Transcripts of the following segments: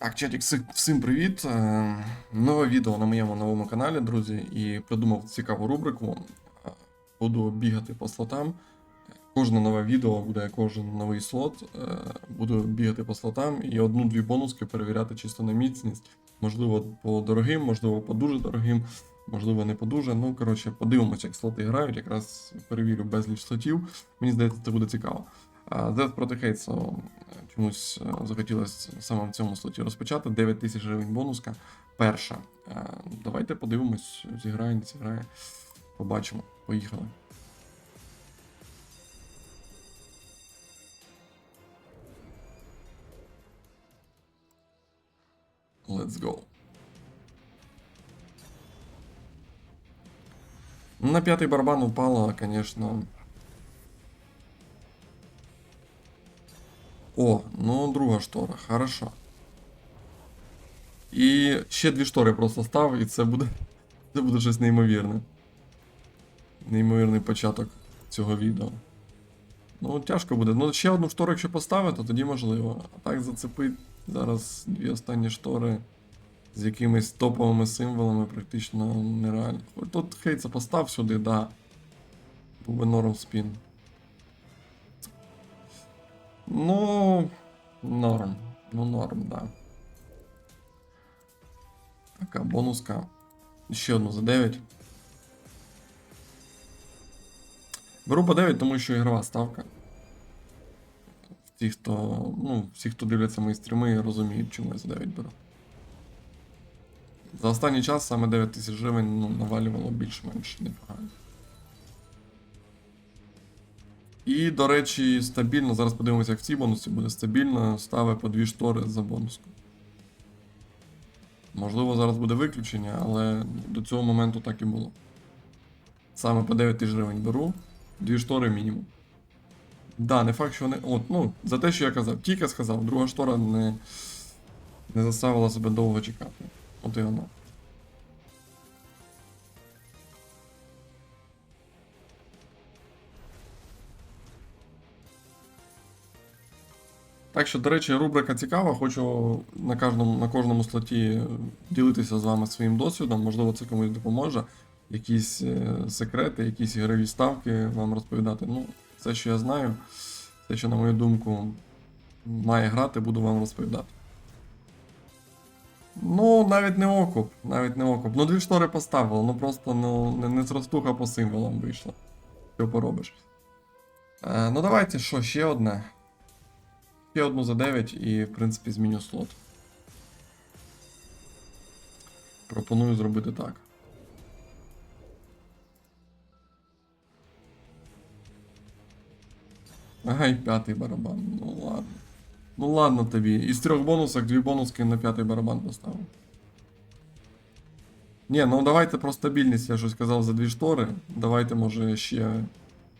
Так, чатік, всім привіт. Е, Нове відео на моєму новому каналі, друзі, і придумав цікаву рубрику. Е, Буду бігати по слотам. Кожне нове відео буде кожен новий слот. Е, Буду бігати по слотам і одну-дві бонуски перевіряти чисто на міцність. Можливо, по дорогим, можливо, по дуже дорогим, можливо, не по дуже. Ну, коротше, подивимося, як слоти грають. Якраз перевірю безліч слотів. Мені здається, це буде цікаво. Death проти Хейтсу чомусь е, захотілося саме в цьому слоті розпочати. 9 тисяч гривень бонуска. Перша. Е, Давайте подивимось, зіграє, не зіграє. Побачимо. Поїхали. Let's go. На п'ятий барабан упало, конечно. О, ну друга штора, хорошо. І ще дві штори просто став, і це буде. Це буде щось неймовірне. Неймовірний початок цього відео. Ну, тяжко буде. Ну, ще одну штору, якщо поставити, то тоді можливо. А так зацепить зараз дві останні штори з якимись топовими символами практично нереально. Тут хейца постав сюди, да. Був би норм спін. Ну, норм. Ну, норм, да. Така бонуска. Ще одну за 9. Беру по 9, тому що ігрова ставка. Ті, хто. Ну, всі, хто дивляться мої стріми, розуміють, чому я за 9 беру. За останній час саме 9 тисяч гривень ну, навалювало більш-менш непогано. І, до речі, стабільно, зараз подивимося, як в цій бонусі буде стабільно, ставить по дві штори за бонуску. Можливо, зараз буде виключення, але до цього моменту так і було. Саме по 9 тисяч гривень беру, дві штори мінімум. Да, не факт, що вони. От, ну, за те, що я казав, тільки сказав, друга штора не, не заставила себе довго чекати. От і воно. Так що, до речі, рубрика цікава. Хочу на кожному, на кожному слоті ділитися з вами своїм досвідом. Можливо, це комусь допоможе. Якісь е, секрети, якісь ігрові ставки вам розповідати. Ну, все, що я знаю, все, що, на мою думку, має грати, буду вам розповідати. Ну, навіть не окуп, навіть не окуп. Ну, дві штори поставили, ну просто ну, не, не зростуха по символам вийшла. Що поробиш. Е, ну давайте, що, ще одне. Ще одну за 9 і, в принципі, зміню слот. Пропоную зробити так. Ага, і п'ятий барабан. Ну ладно. Ну ладно тобі. Із трьох бонусок дві бонуски на п'ятий барабан поставив. Ні, ну давайте про стабільність, я щось казав за дві штори. Давайте, може, ще.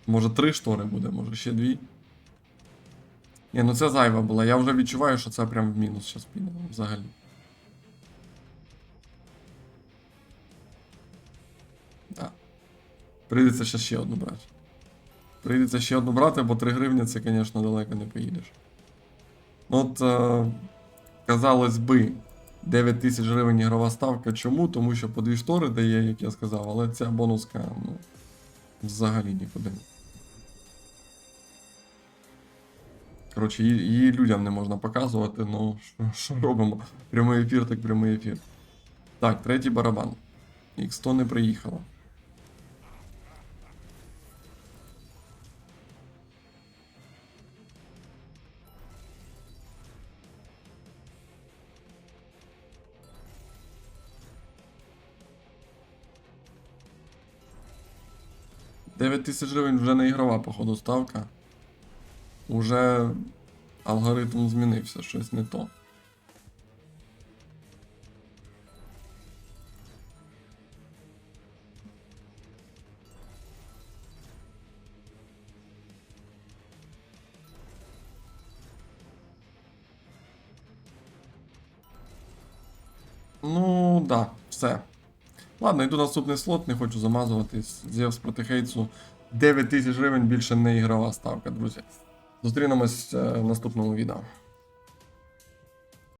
Може три штори буде, може ще дві. Ні, ну це зайва була. Я вже відчуваю, що це прям в мінус зараз піде взагалі. Да. Прийдеться ще ще одну брати. Прийдеться ще одну брати, бо 3 гривні це, звісно, далеко не поїдеш. Ну От, е, казалось би, 9 тисяч гривень ігрова ставка. Чому? Тому що по дві штори дає, як я сказав, але ця бонуска, ну, взагалі нікуди. Коротше, її, її людям не можна показувати, ну що, робимо? Прямий ефір, так прямий ефір. Так, третій барабан. X100 не приїхало. Дев'ять тисяч гривень вже не ігрова, походу, ставка. Уже алгоритм змінився, щось не то. Ну, да, все. Ладно, йду наступний слот, не хочу замазуватись. Зевс проти Хейтсу. 9 тисяч гривень більше не ігрова ставка, друзі. Зустрінемось е, в наступному відео.